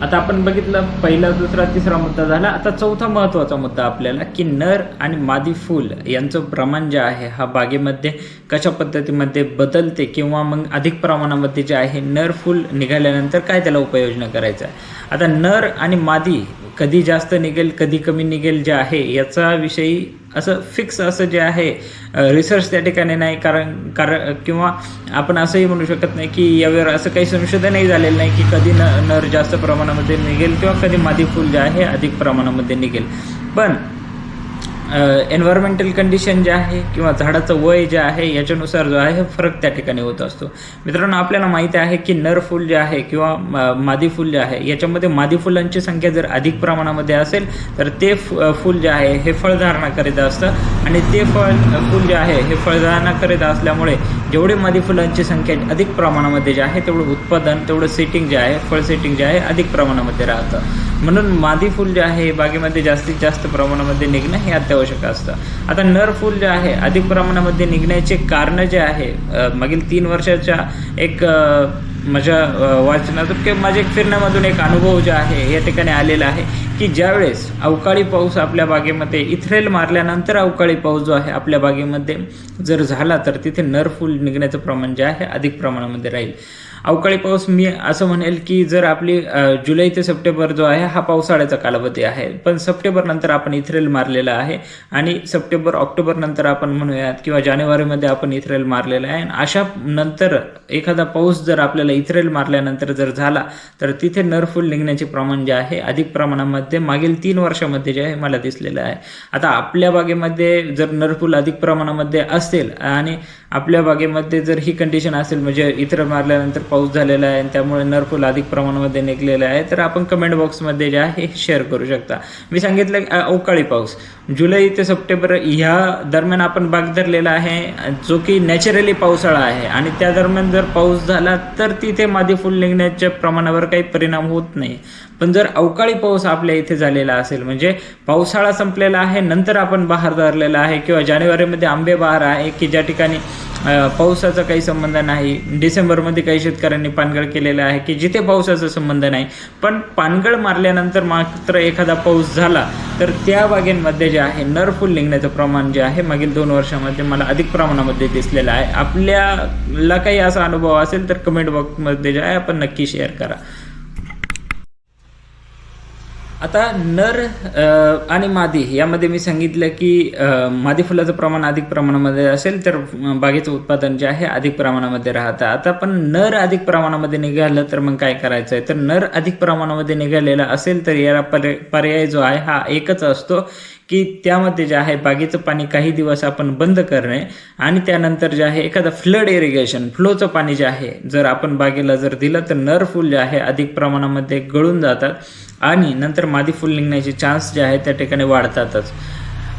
आता आपण बघितलं पहिला दुसरा तिसरा मुद्दा झाला. आता चौथा महत्त्वाचा मुद्दा आपल्याला की नर आणि मादी फूल यांचं प्रमाण जे आहे हा बागेमध्ये कशा पद्धतीमध्ये बदलते किंवा मग अधिक प्रमाणामध्ये जे आहे नर फूल निघाल्यानंतर काय त्याला उपाययोजना करायचा आहे? आता नर आणि मादी कधी जास्त निघेल कधी कमी निघेल जे आहे याचा विषयी असं फिक्स असं जे आहे रिसर्च त्या ठिकाणी नाही. कारण कारण किंवा आपण असंही म्हणू शकत नाही की यावर असं काही संशोधनही झालेलं नाही की कधी न नर जास्त प्रमाणामध्ये निघेल किंवा कधी मादी फूल जे आहे अधिक प्रमाणामध्ये निघेल. पण एन्व्हायरमेंटल कंडिशन जे आहे किंवा झाडाचं वय जे आहे याच्यानुसार जो आहे फरक त्या ठिकाणी होत असतो. मित्रांनो आपल्याला माहिती आहे की नर फूल जे आहे किंवा मादी फूल जे आहे याच्यामध्ये मादी फुलांची संख्या जर अधिक प्रमाणामध्ये असेल तर ते फ- फूल जे आहे हे फळधारणा करीत असतं. आणि ते फळ फूल जे आहे हे फळधारणा करीत असल्यामुळे जेवढे मादी फुलांची संख्या अधिक प्रमाणामध्ये जे आहे तेवढं उत्पादन तेवढं सेटिंग जे आहे फळ सेटिंग जे आहे अधिक प्रमाणामध्ये राहतं. म्हणून मादी फूल जे आहे बागेमध्ये जास्तीत जास्त प्रमाणामध्ये निघणं हे अत्यावश्यक असतं. आता नर फूल जे आहे अधिक प्रमाणामध्ये निघण्याचे कारण जे आहे मागील तीन वर्षाच्या एक माझ्या वाचनातून किंवा माझ्या फिरण्यामधून एक अनुभव जो आहे या ठिकाणी आलेला आहे की ज्यावेळेस अवकाळी पाऊस आपल्या बागेमध्ये इथरेल मारल्यानंतर अवकाळी पाऊस जो आहे आपल्या बागेमध्ये जर झाला तर तिथे नर फुल निघण्याचं प्रमाण जे आहे अधिक प्रमाणामध्ये राहील. अवकाळी पाऊस मी असं म्हणेल की जर आपली जुलै ते सप्टेंबर जो आहे हा पावसाळ्याचा कालावधी आहे. पण सप्टेंबर नंतर आपण इथरेल मारलेला आहे आणि सप्टेंबर ऑक्टोबर नंतर आपण म्हणूयात किंवा जानेवारीमध्ये आपण इथरेल मारलेला आहे. आणि अशा नंतर एखादा पाऊस जर आपल्याला इथरेल मारल्यानंतर जर झाला तर तिथे नरफूल निघण्याचे प्रमाण जे आहे अधिक प्रमाणामध्ये मागील तीन वर्षामध्ये जे आहे मला दिसलेलं आहे. आता आपल्या बागेमध्ये जर नरफूल अधिक प्रमाणामध्ये असेल आणि आपल्या बागेमध्ये जर ही कंडिशन असेल म्हणजे इथरेल मारल्यानंतर पाऊस झालेला आहे आणि त्यामुळे नरफुल अधिक प्रमाणामध्ये निघलेलं आहे तर आपण कमेंट बॉक्समध्ये जे आहे हे शेअर करू शकता. मी सांगितलं अवकाळी पाऊस. जुलै ते सप्टेंबर ह्या दरम्यान आपण बाग धरलेला आहे जो की नॅचरली पावसाळा आहे. आणि त्या दरम्यान जर पाऊस झाला तर तिथे मादी फुल निघण्याच्या प्रमाणावर काही परिणाम होत नाही. पण जर अवकाळी पाऊस आपल्या इथे झालेला असेल म्हणजे पावसाळा संपलेला आहे नंतर आपण बहार धरलेला आहे किंवा जानेवारीमध्ये आंबे बहार आहे की ज्या ठिकाणी पावसाचा काही संबंध नाही. डिसेंबरमध्ये काही शेतकऱ्यांनी पानगळ केलेलं आहे की जिथे पावसाचा संबंध नाही. पण पानगळ मारल्यानंतर मात्र एखादा पाऊस झाला तर त्या बागेंमध्ये जे आहे नरफुल निघण्याचं प्रमाण जे आहे मागील दोन वर्षामध्ये मला अधिक प्रमाणामध्ये दिसलेलं आहे. आपल्याला काही असा अनुभव असेल तर कमेंट बॉक्समध्ये जे आहे आपण नक्की शेअर करा. आता नर आणि मादी यामध्ये मी सांगितलं की मादी फुलाचं प्रमाण अधिक प्रमाणामध्ये असेल तर बागेचं उत्पादन जे आहे अधिक प्रमाणामध्ये राहतं. आता पण नर अधिक प्रमाणामध्ये निघालं तर मग काय करायचं आहे तर नर अधिक प्रमाणामध्ये निघालेला असेल तर याला पर्याय जो आहे हा एकच असतो. की त्यामध्ये जे आहे बागेचं पाणी काही दिवस आपण बंद करणे आणि त्यानंतर जे आहे एखादं फ्लड इरिगेशन फ्लोचं पाणी जे आहे जर आपण बागेला जर दिलं तर नर फुल जे आहे अधिक प्रमाणामध्ये गळून जातात आणि नंतर मादी फुल निघण्याचे चान्स जे आहे त्या ठिकाणी वाढतातच.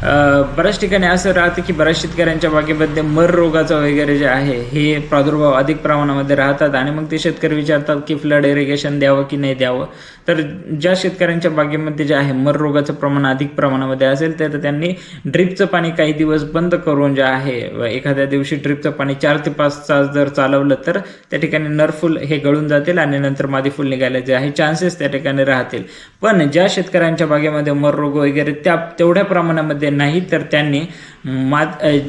बऱ्याच ठिकाणी असं राहतं की बऱ्याच शेतकऱ्यांच्या बागेमध्ये मर रोगाचा वगैरे जे आहे हे प्रादुर्भाव अधिक प्रमाणामध्ये राहतात आणि मग ते शेतकरी विचारतात की फ्लड इरिगेशन द्यावं की नाही द्यावं. तर ज्या शेतकऱ्यांच्या बागेमध्ये जे आहे मर रोगाचं प्रमाण अधिक प्रमाणामध्ये असेल तर त्यांनी ड्रिपचं पाणी काही दिवस बंद करून जे आहे एखाद्या दिवशी ड्रिपचं पाणी चार ते पाच तास जर चालवलं तर त्या ठिकाणी नरफुल हे गळून जातील आणि नंतर मादी फुल निघायला जे आहे चान्सेस त्या ठिकाणी राहतील. पण ज्या शेतकऱ्यांच्या बागेमध्ये मर रोग वगैरे त्या तेवढ्या प्रमाणामध्ये नाही तर त्यांनी मा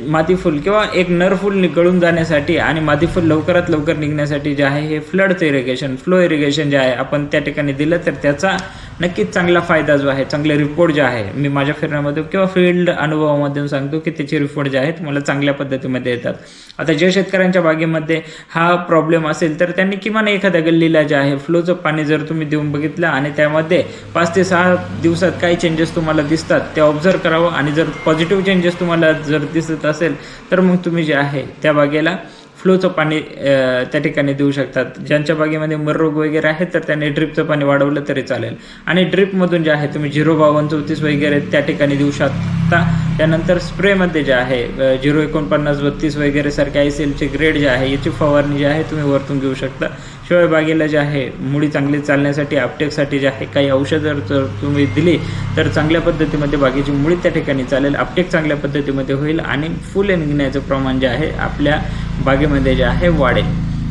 मातीफूल किंवा एक नरफुल गळून जाण्यासाठी आणि मातीफूल लवकरात लवकर निघण्यासाठी जे आहे हे फ्लडचं इरिगेशन फ्लो इरिगेशन जे आहे आपण त्या ठिकाणी दिलं तर त्याचा नक्कीच चांगला फायदा जो आहे चांगले रिपोर्ट जे आहे मी माझ्या फिरण्यामध्ये किंवा फील्ड अनुभवामधून सांगतो की त्याचे रिपोर्ट जे आहेत मला चांगल्या पद्धतीमध्ये येतात. आता ज्या शेतकऱ्यांच्या बागेमध्ये हा प्रॉब्लेम असेल तर त्यांनी किमान एखाद्या गल्लीला जे आहे फ्लोचं पाणी जर तुम्ही देऊन बघितलं आणि त्यामध्ये पाच ते सहा दिवसात काही चेंजेस तुम्हाला दिसतात ते ऑब्झर्व करावं आणि जर पॉझिटिव्ह चेंजेस तुम्हाला जर दिसत असेल तर मग तुम्ही जे आहे त्या बागेला फ्लोचं पाणी त्या ठिकाणी देऊ शकतात. ज्यांच्या बागेमध्ये मररोग वगैरे आहे तर त्यांनी ड्रिपचं पाणी वाढवलं तरी चालेल. आणि ड्रिपमधून जे आहे तुम्ही झिरो बावन चौतीस वगैरे त्या ठिकाणी देऊ शकता. त्यानंतर स्प्रेमध्ये जे आहे झिरो एकोणपन्नास बत्तीस वगैरे सारखे आय सी एलचे ग्रेड जे आहे याची फवारणी जी आहे तुम्ही वरतून घेऊ शकता. शिवाय बागेला जे आहे मुळी चांगली चालण्यासाठी आपटेकसाठी जे आहे काही औषधं जर तुम्ही दिली तर चांगल्या पद्धतीमध्ये बागेची मुळी त्या ठिकाणी चालेल आपटेक चांगल्या पद्धतीमध्ये होईल आणि फुले निघण्याचं प्रमाण जे आहे आपल्या बागेमध्ये जे आहे वाढेल.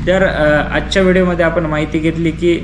तर आजच्या व्हिडिओमध्ये आपण माहिती घेतली की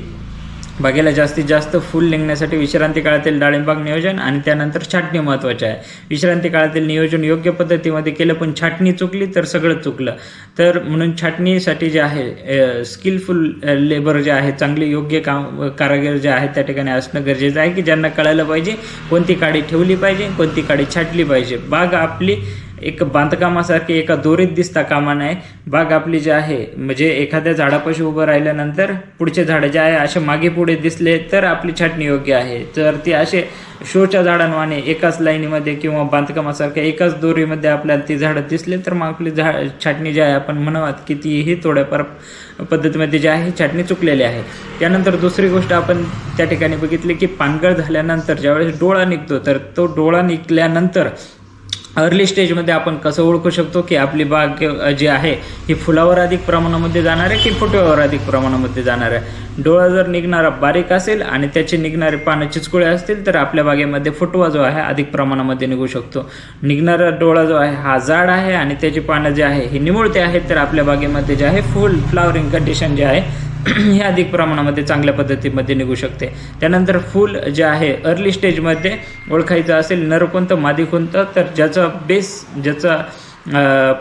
बागेला जास्तीत जास्त फुल निघण्यासाठी विश्रांती काळातील डाळिंबाग नियोजन आणि त्यानंतर छाटणी महत्त्वाचे आहे. विश्रांती काळातील नियोजन योग्य पद्धतीमध्ये केलं पण छाटणी चुकली तर सगळं चुकलं. तर म्हणून छाटणीसाठी जे आहे स्किलफुल लेबर जे आहे चांगले योग्य काम कारागीर जे आहेत त्या ठिकाणी असणं गरजेचं आहे की ज्यांना कळायला पाहिजे कोणती काडी ठेवली पाहिजे कोणती काडी छाटली पाहिजे. बाग आपली एक बांधकामासारखी एका दोरीत दिसता कामा नये. बाग आपली जी आहे म्हणजे एखाद्या झाडापाशी उभं राहिल्यानंतर पुढचे झाडं जे आहे असे मागे पुढे दिसले तर आपली छाटणी योग्य आहे. तर ती असे शोच्या झाडांवाने एकाच लाईनीमध्ये किंवा बांधकामासारख्या एकाच दोरीमध्ये आपल्याला ती झाडं दिसले तर मग आपली झाड छाटणी जी आहे आपण म्हणावात की तीही थोड्याफार पद्धतीमध्ये जी आहे छाटणी चुकलेली आहे. त्यानंतर दुसरी गोष्ट आपण त्या ठिकाणी बघितली की पानगळ झाल्यानंतर ज्यावेळेस डोळा निघतो तर तो डोळा निघल्यानंतर अर्ली स्टेजमध्ये आपण कसं ओळखू शकतो की आपली बाग जी आहे ही फुलावर अधिक प्रमाणामध्ये जाणार आहे की फुटव्यावर अधिक प्रमाणामध्ये जाणार आहे? डोळा जर निघणारा बारीक असेल आणि त्याचे निघणारे पानं चिचकुळे असतील तर आपल्या बागेमध्ये फुटवा जो आहे अधिक प्रमाणामध्ये निघू शकतो. निघणारा डोळा जो आहे हा जाड आहे आणि त्याची पानं जे आहे ही निमुळते आहेत तर आपल्या बागेमध्ये जे आहे फुल फ्लावरिंग कंडिशन जे आहे हे अधिक प्रमाणामध्ये चांगल्या पद्धतीमध्ये निघू शकते. त्यानंतर फूल जे आहे अर्ली स्टेजमध्ये ओळखायचं असेल नर कोणतं मादी कोणतं तर ज्याचा बेस ज्याचा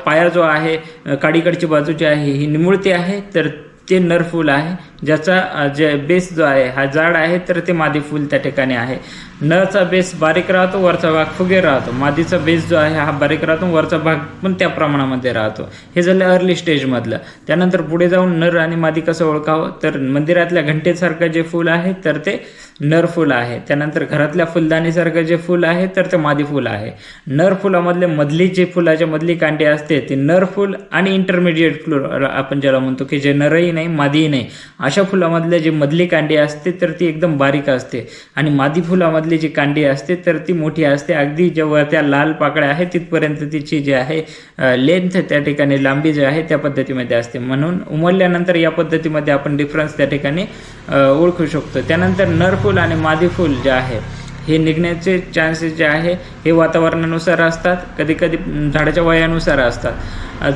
पाया जो आहे काडीकडची बाजू जी आहे ही निमुळती आहे तर ते नर फूल आहे. ज्याचा जे बेस जो आहे हा जाड आहे तर ते मादी फूल त्या ठिकाणी आहे. नळचा बेस बारीक राहतो वरचा भाग फुगे राहतो. मादीचा बेस जो आहे हा बारीक राहतो वरचा भाग पण त्या प्रमाणामध्ये राहतो. हे झालं अर्ली स्टेजमधलं त्यानंतर पुढे जाऊन नर आणि मादी कसं ओळखावं? तर मंदिरातल्या घंटेसारखं जे फूल आहे तर ते नर फूल आहे. त्यानंतर घरातल्या फुलदाणीसारखं जे फूल आहे तर ते मादी फूल आहे. नर फुलामधले मधली जे फुलाच्या मधली कांडी असते ती नर फूल आणि इंटरमिडिएट फ्लोर आपण ज्याला म्हणतो की जे नरही नाही मादीही नाही. अशा फुलामधले जे मधली कांडी असते तर ती एकदम बारीक असते. आणि मादी फुलामधली जी कांडी असते तर ती मोठी असते. अगदी जेव्हा त्या लाल पाकळ्या आहेत तिथपर्यंत तिची जी आहे लेंथ त्या ठिकाणी लांबी जी आहे त्या पद्धतीमध्ये असते. म्हणून उमलल्यानंतर या पद्धतीमध्ये आपण डिफरन्स त्या ठिकाणी ओळखू शकतो. त्यानंतर नरफूल आणि मादी फूल जे आहे हे निघण्याचे चान्सेस जे आहे हे वातावरणानुसार असतात. कधी कधी झाडाच्या वयानुसार असतात.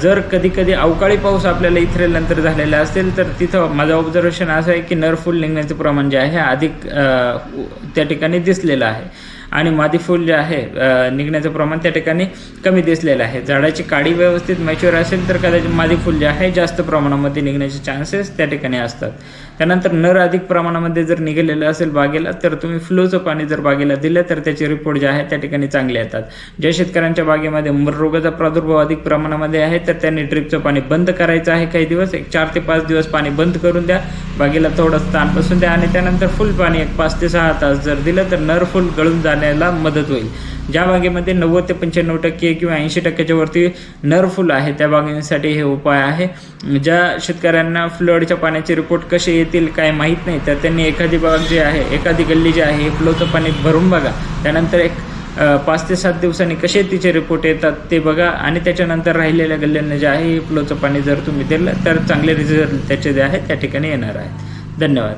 जर कधी कधी अवकाळी पाऊस आपल्याला इथरेलनंतर झालेला असेल तर तिथं माझं ऑब्झर्वेशन असं आहे की नर फुल निघण्याचं प्रमाण जे आहे अधिक त्या ठिकाणी दिसलेलं आहे. आणि मादी फुल जे आहे निघण्याचं प्रमाण त्या ठिकाणी कमी दिसलेलं आहे. झाडाची काडी व्यवस्थित मॅच्युअर असेल तर कदाचित मादी फुल जे आहे जास्त प्रमाणामध्ये निघण्याचे चान्सेस त्या ठिकाणी असतात. त्यानंतर नर अधिक प्रमाणामध्ये जर निघालेलं असेल बागेला तर तुम्ही फ्लोचं पाणी जर बागेला दिलं तर त्याचे रिपोर्ट जे आहे त्या ठिकाणी चांगले येतात. ज्या शेतकऱ्यांच्या बागेमध्ये मर रोगाचा प्रादुर्भाव अधिक प्रमाणामध्ये आहे आहे तर त्यांनी ड्रिपचं पाणी बंद करायचं आहे. काही दिवस एक चार ते पाच दिवस पाणी बंद करून द्या. बागेला थोडं ताण बसून द्या आणि त्यानंतर फुल पाणी एक पाच ते सहा तास जर दिलं तर नर फुल गळून जाण्याला मदत होईल. ज्या बागेमध्ये नव्वद ते पंच्याण्णव टक्के किंवा ऐंशी टक्क्याच्या वरती नर फुल आहे त्या बागेसाठी हे उपाय आहे. ज्या शेतकऱ्यांना फ्लडच्या पाण्याचे रिपोर्ट कसे येतील काय माहीत नाही तर त्यांनी एखादी बाग जी आहे एखादी गल्ली जी आहे हे फ्लोचं पाणी भरून बघा. त्यानंतर एक पाच ते सात दिवसांनी कसे तिचे रिपोर्ट येतात ते बघा. आणि त्याच्यानंतर राहिलेल्या गल्ल्यांना जे आहे फ्लोचं पाणी जर तुम्ही दिलं तर चांगले रिझल्ट त्याचे जे आहे त्या ठिकाणी येणार आहे धन्यवाद.